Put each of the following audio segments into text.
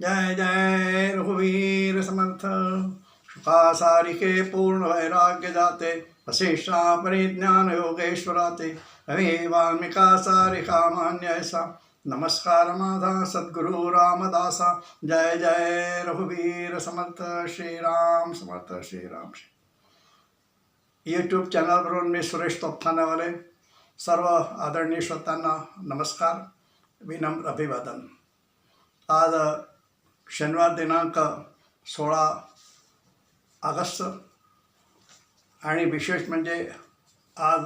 जय जय रघुवीर समर्थ। शुका सारिके पूर्ण वैराग्य जाते वशिष्ठा परिज्ञान योगेश्वराते हवे वाल्मिका सारिका मान्य ऐसा नमस्कार माझा सद्गुरु रामदासा। जय जय रघुवीर समर्थ। श्रीराम समर्थ। श्री। श्रीराम यूट्यूब चॅनलवरून मी सुरेश तोपखानावाले सर्व आदरणीय श्रोत्यांना नमस्कार, विनम्र अभिवादन। आज शनिवार दिनांक सोळा ऑगस्ट. आणि विशेष म्हणजे आज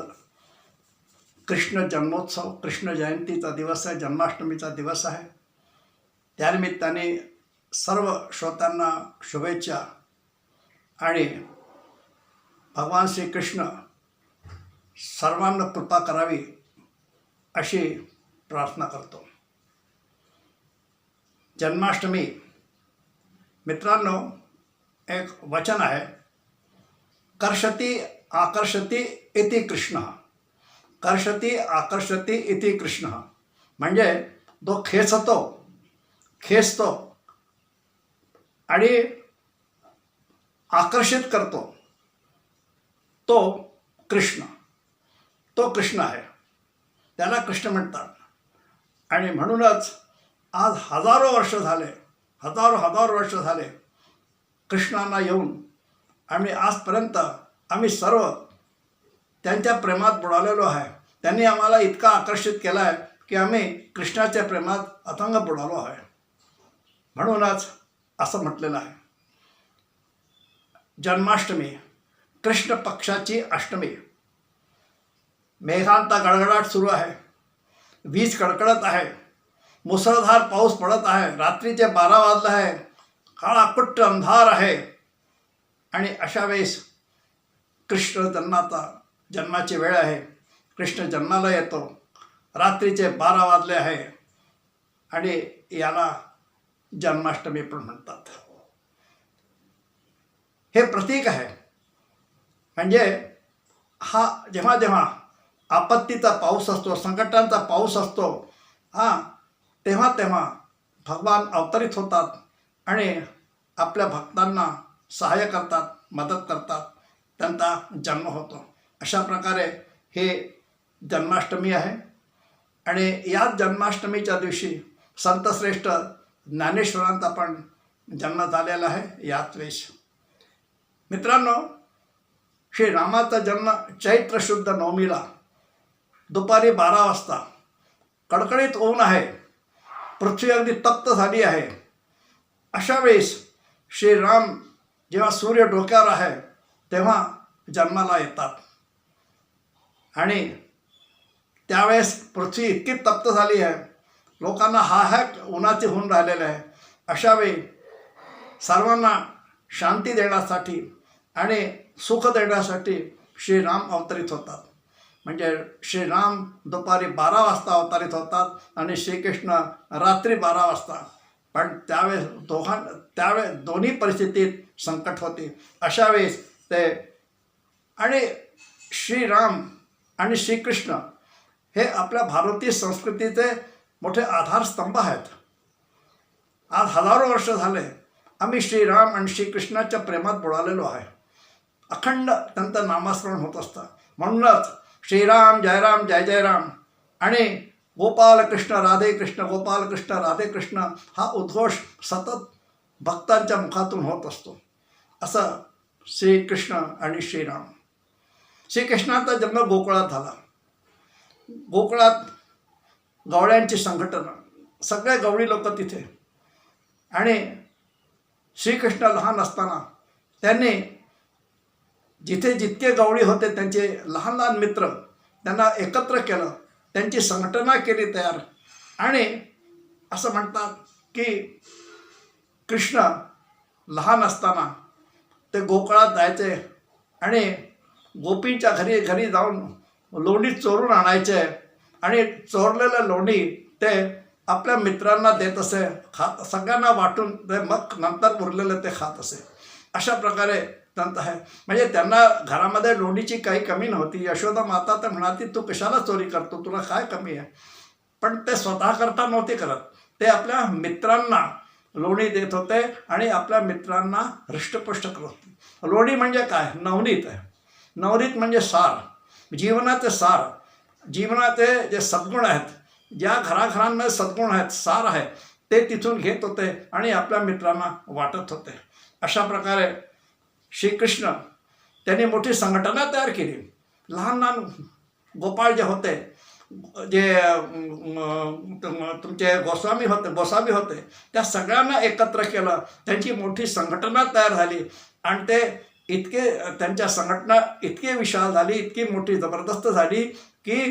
कृष्ण जन्मोत्सव कृष्ण जयंतीचा दिवस आहे जन्माष्टमीचा दिवस आहे. त्यानिमित्ताने सर्व श्रोत्यांना शुभेच्छा. आणि भगवान श्रीकृष्ण सर्वांना कृपा करावी अशी प्रार्थना करतो. जन्माष्टमी मित्रांनो एक वचन आहे. कर्षती आकर्षती इति कृष्ण. कर्षती आकर्षती इति कृष्ण. म्हणजे तो खेचतो खेचतो आणि आकर्षित करतो. तो कृष्ण तो कृष्ण आहे. त्याला कृष्ण म्हणतात. आणि म्हणूनच आज हजारो वर्ष झाले हजारो हजारो वर्ष झाले कृष्णांना येऊन आम्ही आजपर्यंत आम्ही सर्व त्यांच्या प्रेमात बुडालेलो आहे. त्यांनी आम्हाला इतका आकर्षित केला आहे की आम्ही कृष्णाच्या प्रेमात अथंग बुडालो आहे. म्हणूनच असं म्हटलेलं आहे. जन्माष्टमी कृष्ण पक्षाची अष्टमी. मेघांता गडगडाट सुरू आहे. वीज कडकडत आहे. मुसळधार पाऊस पडत आहे. रात्रीचे बारा वाजले आहे. काळाकुट्ट अंधार आहे. आणि अशा वेळेस कृष्ण जन्माचा जन्माची वेळ आहे. कृष्ण जन्माला येतो. रात्रीचे बारा वाजले आहे. आणि याला जन्माष्टमी पण म्हणतात. हे प्रतीक आहे. म्हणजे हा जेव्हा जेव्हा आपत्तीचा पाऊस असतो संकटांचा पाऊस असतो हां तेव्हा तेव्हा भगवान अवतरित होतात आणि आपल्या भक्तांना सहाय्य करतात मदत करतात. त्यांचा जन्म होतो. अशा प्रकारे हे जन्माष्टमी आहे. आणि याच जन्माष्टमीच्या दिवशी संतश्रेष्ठ ज्ञानेश्वरांचा पण जन्म झालेला आहे याच वेश मित्रांनो श्री रामाचा जन्म चैत्र शुद्ध नवमीला दुपारी बारा वाजता कडकडीत ऊन आहे. पृथ्वी अगदी तप्त झाली आहे. अशा वेळेस श्रीराम जेव्हा सूर्य डोक्यावर आहे तेव्हा जन्माला येतात. आणि त्यावेळेस पृथ्वी इतकी तप्त झाली आहे लोकांना हाहाक उन्हाचे होऊन राहिलेले आहे. अशा वेळी सर्वांना शांती देण्यासाठी आणि सुख देण्यासाठी श्रीराम अवतरित होतात. म्हणजे श्रीराम दुपारी बारा वाजता अवतारित होतात आणि श्रीकृष्ण रात्री बारा वाजता. पण त्यावेळेस दोघां त्यावेळेस दोन्ही परिस्थितीत संकट होते. अशा वेळेस ते आणि श्रीराम आणि श्रीकृष्ण हे आपल्या भारतीय संस्कृतीचे मोठे आधारस्तंभ आहेत. आज हजारो वर्ष झाले आम्ही श्रीराम आणि श्रीकृष्णाच्या प्रेमात बुडालेलो आहे. अखंड त्यांचं नामस्मरण होत असतं. म्हणूनच श्रीराम जयराम जय जय राम. आणि गोपालकृष्ण राधे कृष्ण गोपालकृष्ण राधे कृष्ण हा उद्घोष सतत भक्तांच्या मुखातून होत असतो. असं श्रीकृष्ण आणि श्रीराम. श्रीकृष्णाचा जन्म गोकुळात झाला. गोकुळात गवळ्यांची संघटना सगळे गवळी लोक तिथे. आणि श्रीकृष्ण लहान असताना त्यांनी जिथे जितके गवळी होते त्यांचे लहान लहान मित्र त्यांना एकत्र केलं त्यांची संघटना केली तयार. आणि असं म्हणतात की कृष्ण लहान असताना ते गोकुळात जायचे आणि गोपींच्या घरी घरी जाऊन लोणी चोरून आणायचे आणि चोरलेलं लोणी ते आपल्या मित्रांना देत असे खात सगळ्यांना वाटून ते मग नंतर उरलेलं ते खात असे. अशा प्रकारे त्यांचं आहे. म्हणजे त्यांना घरामध्ये लोणीची काही कमी नव्हती. यशोदा माता तर म्हणाली तू कशाला चोरी करतो? तुला काय कमी आहे? पण ते स्वतः करता नव्हते करत. ते आपल्या मित्रांना लोणी देत होते आणि आपल्या मित्रांना हृष्टपुष्ट करत होते. लोणी म्हणजे काय? नवनीत आहे. नवनीत म्हणजे सार. जीवनाचे सार. जीवनाचे जे सद्गुण आहेत ज्या घराघरांमध्ये सद्गुण आहेत सार आहे ते तिथून घेत होते आणि आपल्या मित्रांना वाटत होते. अशा प्रकारे श्रीकृष्ण त्यांनी मोठी संघटना तयार केली. लहान लहान गोपाळ जे होते जे तुमचे गोस्वामी होते गोसावी होते त्या सगळ्यांना एकत्र केलं. त्यांची मोठी संघटना तयार झाली. आणि ते इतके त्यांच्या संघटना इतकी विशाल झाली इतकी मोठी जबरदस्त झाली की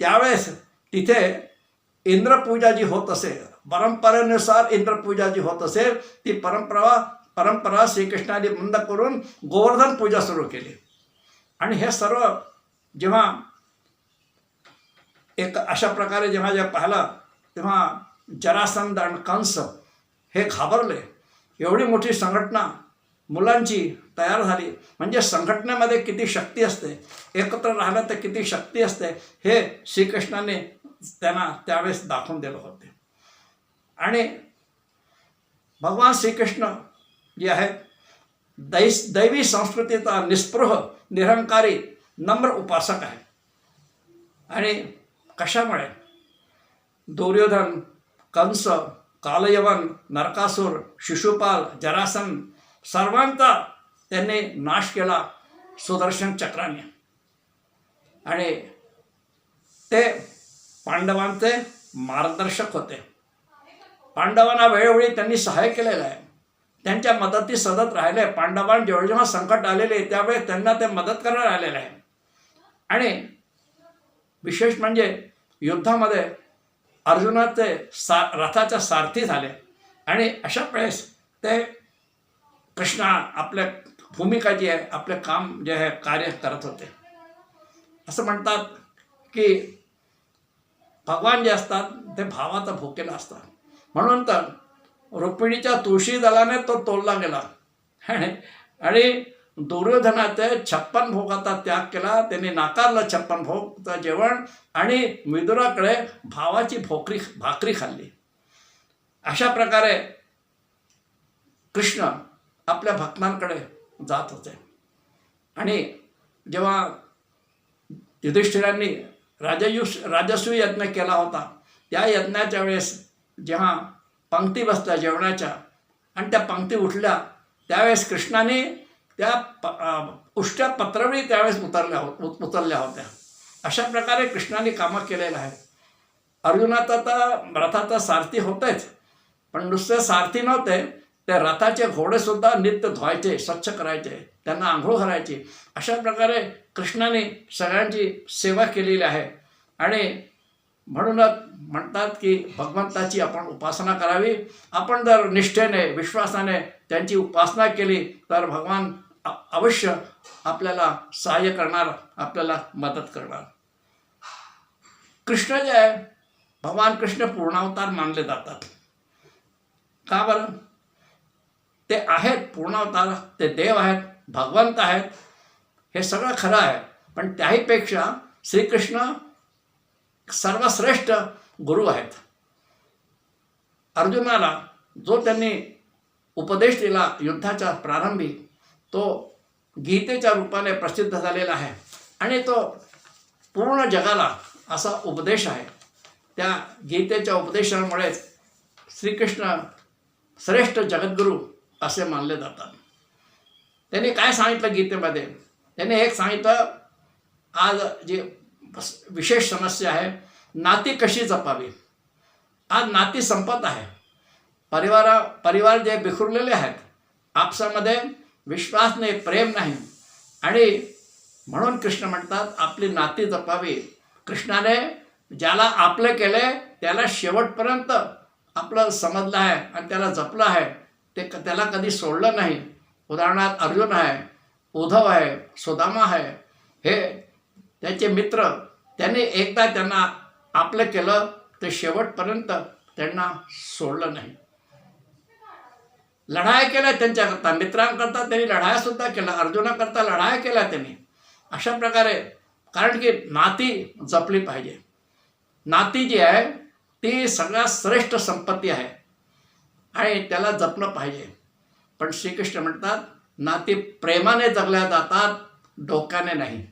त्यावेळेस तिथे इंद्रपूजा जी होत असेल परंपरेनुसार इंद्रपूजा जी होत असेल ती परंपरा परंपरा श्रीकृष्णाने बंद करून गोवर्धन पूजा सुरू केली. आणि हे सर्व जेव्हा एक अशा प्रकारे जेव्हा जे पाहिलं तेव्हा जरासंध आणि कंस हे घाबरले. एवढी मोठी संघटना मुलांची तयार झाली. म्हणजे संघटनेमध्ये किती शक्ती असते एकत्र राहिलं तर किती शक्ती असते हे श्रीकृष्णाने त्यांना त्यावेळेस दाखवून दिलं होते. आणि भगवान श्रीकृष्ण यह है। दैवी संस्कृतीचा निस्पृह निरंकारी नम्र उपासक आहे आणि कशामुळे? दुर्योधन कंस कालयवन नरकासूर शिशुपाल जरासन सर्वांचा त्यांनी नाश केला सुदर्शन चक्राने. आणि ते पांडवांचे मार्गदर्शक होते. पांडवांना वेळोवेळी त्यांनी सहाय्य केलेलं आहे. त्यांच्या मदती सतत राहिले. पांडवांना जेव्हा जेव्हा संकट आलेले त्यावेळेस त्यांना ते मदत करायला आलेले आहे. आणि विशेष म्हणजे युद्धामध्ये अर्जुनाचे सा रथाच्या सारथी झाले. आणि अशा वेळेस ते कृष्णा आपल्या भूमिका जी आहे आपले काम जे आहे कार्य करत होते. असं म्हणतात की भगवान जे असतात ते भावाचा भोकेला असतात. म्हणून तर रुक्मिणीच्या तुळशी दलाने तो तोलला गेला. आणि- आणि दुर्योधनाचे छप्पन भोगाचा त्याग केला. त्यांनी नाकारलं छप्पन भोगचं जेवण आणि विदुराकडे भावाची भोकरी भाकरी खाल्ली. अशा प्रकारे कृष्ण आपल्या भक्तांकडे जात होते. आणि जेव्हा युधिष्ठिरांनी राजयुष राजस्वी यज्ञ केला होता त्या यज्ञाच्या वेळेस जेव्हा पंक्ती बसल्या जेवणाच्या. आणि त्या पंक्ती उठल्या. त्यावेळेस कृष्णाने त्या प उष्ट्या पत्रवळी त्यावेळेस उतरल्या हो उतरल्या होत्या. अशा प्रकारे कृष्णाने कामं केलेलं आहे. अर्जुनाचा तर रथाचा सारथी होतेच पण नुसते सारथी नव्हते. ते रथाचे घोडेसुद्धा नित्य धुवायचे स्वच्छ करायचे. त्यांना आंघोळ घालायची. अशा प्रकारे कृष्णाने सगळ्यांची सेवा केलेली आहे. आणि म्हणूनच म्हणतात की भगवंताची आपण उपासना करावी. आपण जर निष्ठेने विश्वासाने त्यांची उपासना केली तर भगवान अवश्य आपल्याला सहाय्य करणार आपल्याला मदत करणार. कृष्ण जे आहे भगवान कृष्ण पूर्णावतार मानले जातात. का बरं? ते आहेत पूर्णावतार ते देव आहेत भगवंत आहेत हे सगळं खरं आहे. पण त्याहीपेक्षा श्रीकृष्ण सर्वश्रेष्ठ गुरु आहेत. अर्जुनाला जो त्यांनी उपदेश दिला युद्धाच्या प्रारंभी तो गीतेच्या रूपाने प्रसिद्ध झालेला आहे. आणि तो पूर्ण जगाला असा उपदेश आहे. त्या गीतेच्या उपदेशामुळेच श्रीकृष्ण श्रेष्ठ जगद्गुरू असे मानले जातात. त्यांनी काय सांगितलं गीतेमध्ये? त्यांनी एक सांगितलं आज जे विशेष समस्या आहे नाती कशी जपावी? आज नाती संपत आहे. परिवारा परिवार जे बिखुरलेले आहेत आपसामध्ये विश्वास नाही प्रेम नाही. आणि म्हणून कृष्ण म्हणतात आपली नाती जपावी. कृष्णाने ज्याला आपले केले त्याला शेवटपर्यंत आपलं समजलं आहे आणि त्याला जपलं आहे. ते क- त्याला कधी सोडलं नाही. उदाहरणार्थ अर्जुन आहे उद्धव आहे सुदामा आहे. हे त्याचे मित्र त्यांनी एकदा त्यांना आपलं केलं ते शेवटपर्यंत त्यांना सोडलं नाही. लढाया केल्या त्यांच्याकरता मित्रांकरता त्यांनी लढायासुद्धा केला अर्जुनाकरता लढाया केल्या त्यांनी. अशा प्रकारे कारण की नाती जपली पाहिजे. नाती जी आहे ती सगळ्यात श्रेष्ठ संपत्ती आहे. आणि त्याला जपलं पाहिजे. पण श्रीकृष्ण म्हणतात नाती प्रेमाने जगल्या जातात डोक्याने नाही.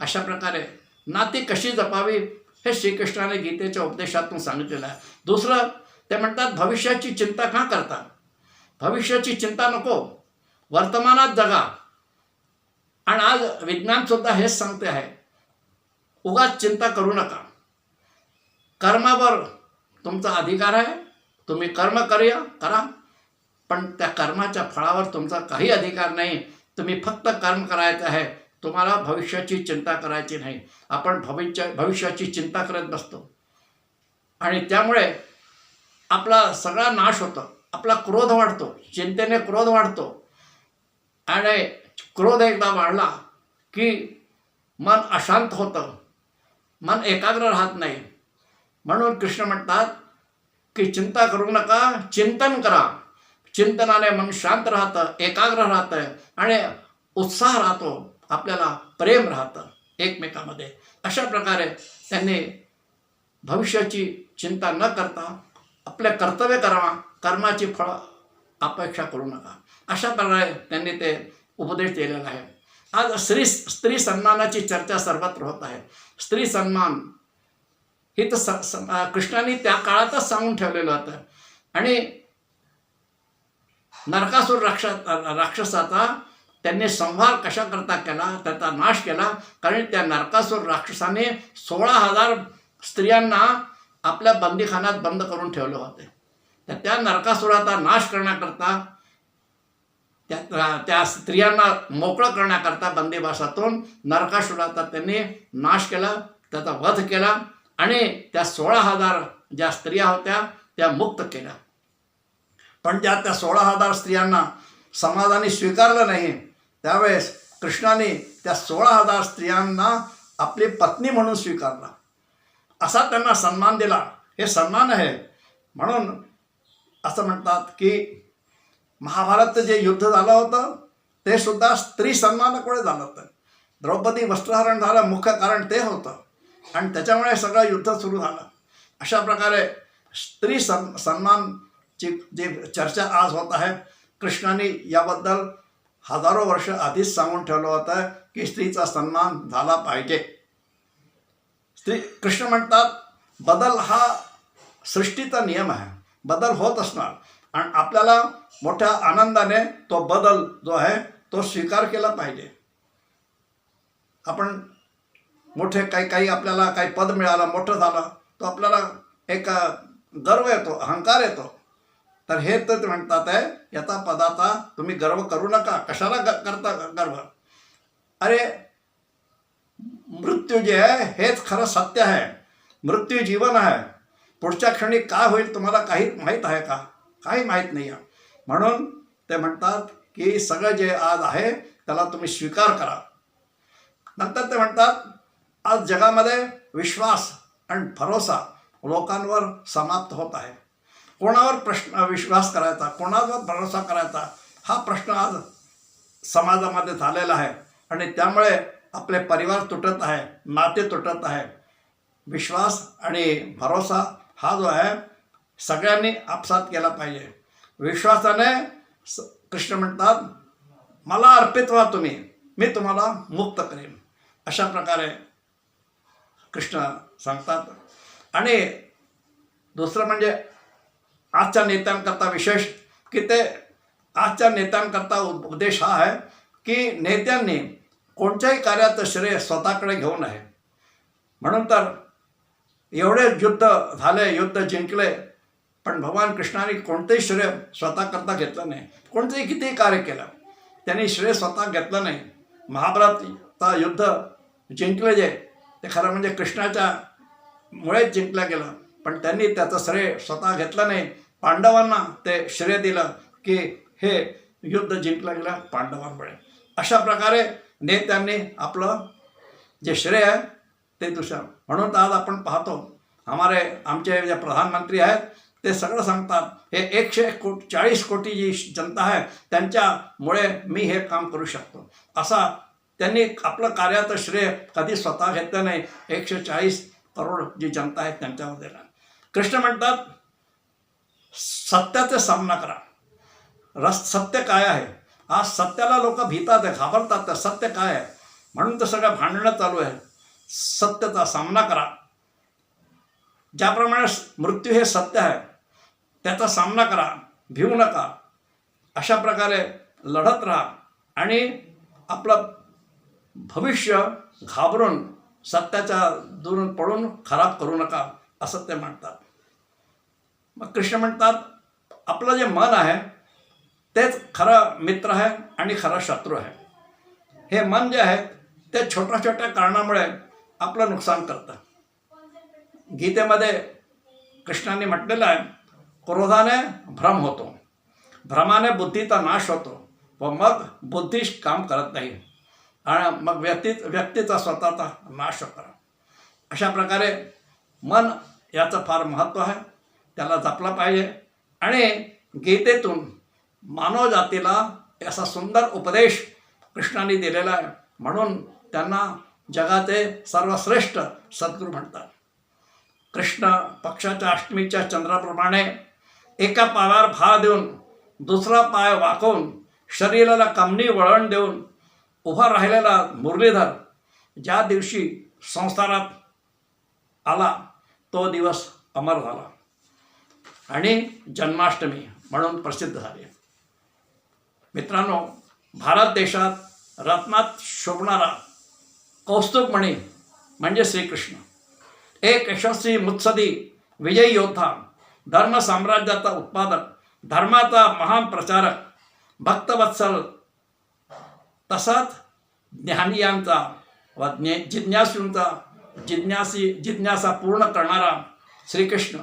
अशा प्रकारे नाती कशी जपावी हे श्रीकृष्णाने गीतेच्या उपदेशातून सांगितलेलं आहे. दुसरं ते म्हणतात भविष्याची चिंता का करता? भविष्याची चिंता नको. वर्तमानात जगा. आणि आज विज्ञानसुद्धा हेच सांगते आहे. उगाच चिंता करू नका. कर्मावर तुमचा अधिकार आहे. तुम्ही कर्म करूया करा. पण त्या कर्माच्या फळावर तुमचा काही अधिकार नाही. तुम्ही फक्त कर्म करायचं आहे. तुम्हाला भविष्याची चिंता करायची नाही. आपण भविष्य भविष्याची चिंता करत बसतो. आणि त्यामुळे आपला सगळा नाश होतो. आपला क्रोध वाढतो. चिंतेने क्रोध वाढतो. आणि क्रोध एकदा वाढला की मन अशांत होतं. मन एकाग्र राहत नाही. म्हणून कृष्ण म्हणतात की चिंता करू नका चिंतन करा. चिंतनाने मन शांत राहतं एकाग्र राहतं आणि उत्साह राहतो. आपल्याला प्रेम राहतं एकमेकामध्ये. अशा प्रकारे त्यांनी भविष्याची चिंता न करता आपले कर्तव्य करावा कर्माची फळ अपेक्षा करू नका. अशा प्रकारे त्यांनी ते उपदेश दिलेला आहे. आज स्त्री स्त्री सन्मानाची चर्चा सर्वत्र होत आहे. स्त्री सन्मान हे तर स कृष्णाने त्या काळातच सांगून ठेवलेलं होतं. आणि नरकासूर राक्षस राक्षसाचा त्यांनी संहार कशा करता केला त्याचा नाश केला? कारण त्या नरकासूर राक्षसाने सोळा हजार स्त्रियांना आपल्या बंदीखान्यात बंद करून ठेवले होते. तर त्या नरकासुराचा नाश करण्याकरता त्या त्या स्त्रियांना मोकळं करण्याकरता बंदीवासातून नरकासुराचा त्यांनी नाश केला त्याचा वध केला आणि त्या सोळा हजार ज्या स्त्रिया होत्या त्या मुक्त केल्या. पण ज्या त्या सोळा हजार स्त्रियांना समाजाने स्वीकारलं नाही त्यावेळेस कृष्णाने त्या सोळा हजार स्त्रियांना आपली पत्नी म्हणून स्वीकारला. असा त्यांना सन्मान दिला. हे सन्मान आहे. म्हणून असं म्हणतात की महाभारतचं जे युद्ध झालं होतं ते सुद्धा स्त्री सन्मानाकडे झालं होतं. द्रौपदी वस्त्रहरण झालं मुख्य कारण ते होतं. आणि त्याच्यामुळे सगळं युद्ध सुरू झालं. अशा प्रकारे स्त्री सन् सन्मानची जी चर्चा आज होत आहे कृष्णाने याबद्दल हजारो वर्ष आधीच सांगून ठेवलं होतं की स्त्रीचा सन्मान झाला पाहिजे. स्त्री कृष्ण म्हणतात बदल हा सृष्टीचा नियम आहे. बदल होत असणार. आणि आपल्याला मोठ्या आनंदाने तो बदल जो आहे तो स्वीकार केला पाहिजे. आपण मोठे काही काही आपल्याला काही पद मिळालं मोठं झालं तो आपल्याला एक गर्व येतो अहंकार येतो. तर हे तर ते म्हणतात आहे याचा पदाचा तुम्ही गर्व करू नका. कशाला ग करता गर्व? अरे मृत्यू जे आहे हेच खरं सत्य आहे. मृत्यू जीवन आहे. पुढच्या क्षणी काय होईल तुम्हाला काही माहीत आहे का? काही माहीत नाही आहे. म्हणून ते म्हणतात की सगळं जे आज आहे त्याला तुम्ही स्वीकार करा. नंतर ते म्हणतात आज जगामध्ये विश्वास आणि भरोसा लोकांवर समाप्त होत आहे. कोणावर प्रश्न विश्वास करायचा कोणावर भरोसा करायचा हा प्रश्न आज समाजामध्ये झालेला आहे. आणि त्यामुळे आपले परिवार तुटत आहे नाते तुटत आहे. विश्वास आणि भरोसा हा जो आहे सगळ्यांनी आपसात केला पाहिजे. विश्वासाने स कृष्ण म्हणतात मला अर्पित व्हा तुम्ही मी तुम्हाला मुक्त करेन. अशा प्रकारे कृष्ण सांगतात. आणि दुसरं म्हणजे आजच्या नेत्यांकरता विशेष की ते आजच्या नेत्यांकरता उपदेश हा आहे की नेत्यांनी कोणत्याही कार्याचं श्रेय स्वतःकडे घेऊ नये. म्हणून तर एवढे युद्ध झाले युद्ध जिंकले पण भगवान कृष्णाने कोणतेही श्रेय स्वतःकरता घेतलं नाही. कोणतेही कितीही कार्य केलं त्यांनी श्रेय स्वतः घेतलं नाही. महाभारतचा युद्ध जिंकले जे ते खरं म्हणजे कृष्णाच्या मुळेच जिंकलं गेलं पण त्यांनी त्याचं श्रेय स्वतः घेतलं नाही. पांडवांना ते श्रेय दिलं की हे युद्ध जिंकलं गेलं पांडवांमुळे अशा प्रकारे नेत्यांनी आपलं जे श्रेय आहे ते दुसरं. म्हणून आज आपण पाहतो हमारे आमचे जे प्रधानमंत्री आहेत ते सगळं सांगतात हे एकशे को चाळीस कोटी जी जनता आहे त्यांच्यामुळे मी हे काम करू शकतो. असा त्यांनी आपलं कार्याचं श्रेय कधी स्वतः घेतलं नाही. एकशे चाळीस करोड जी जनता आहे त्यांच्यावर दिला. कृष्ण म्हणतात सत्याचा सामना करा. रस सत्य काय आहे? आज सत्याला लोक भीतात आहे घाबरतात त्या सत्य काय आहे? म्हणून तर सगळं भांडणं चालू आहे सत्याचा सामना करा. ज्याप्रमाणे मृत्यू हे सत्य आहे त्याचा सामना करा. भिवू नका. अशा प्रकारे लढत राहा आणि आपलं भविष्य घाबरून सत्याच्या दुरून पडून खराब करू नका असं ते म्हणतात. मग कृष्ण म्हणतात आपलं जे मन आहे तेच खरा मित्र आहे आणि खरा शत्रू आहे. हे मन जे आहे ते छोट्या छोट्या कारणामुळे आपलं नुकसान करतं. गीतेमध्ये कृष्णाने म्हटलेलं आहे क्रोधाने भ्रम होतो भ्रमाने बुद्धीचा नाश होतो व मग बुद्धी काम करत नाही. आणि मग व्यक्ती व्यक्तीचा स्वतःचा नाश होतो. अशा प्रकारे मन याचं फार महत्त्व आहे. त्याला जपला पाहिजे. आणि गीतेतून मानव जातीला असा सुंदर उपदेश कृष्णाने दिलेला आहे. म्हणून त्यांना जगाचे सर्वश्रेष्ठ सद्गुरू म्हणतात. कृष्ण पक्षाच्या अष्टमीच्या चंद्राप्रमाणे एका पायावर भार देऊन दुसरा पाय वाकवून शरीराला कमनी वळण देऊन उभा राहिलेला मुरलीधर ज्या दिवशी संसारात आला तो दिवस अमर झाला. आणि जन्माष्टमी म्हणून प्रसिद्ध झाले. मित्रांनो भारत देशात रत्नात शोभणारा कौस्तुभमणी म्हणजे श्रीकृष्ण. एक यशस्वी मुत्सदी विजयी योद्धा धर्म साम्राज्याचा उत्पादक धर्माचा महान प्रचारक भक्तवत्सल तसाच ज्ञानियांचा व ज्ञे जिज्ञासूंचा जिज्ञासी जिज्ञासा पूर्ण करणारा श्रीकृष्ण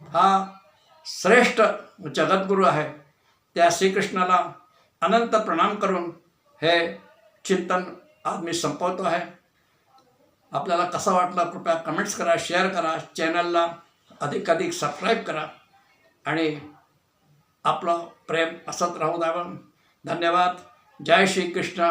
हा श्रेष्ठ जगद्गुरू आहे. त्या श्रीकृष्णाला अनंत प्रणाम करून हे चिंतन आज मी संपवतो आहे. आपल्याला कसं वाटलं कृपया कमेंट्स करा शेअर करा चॅनलला अधिकाधिक सबस्क्राईब करा. आणि आपलं प्रेम असत राहू द्यावं. धन्यवाद. जय श्रीकृष्ण.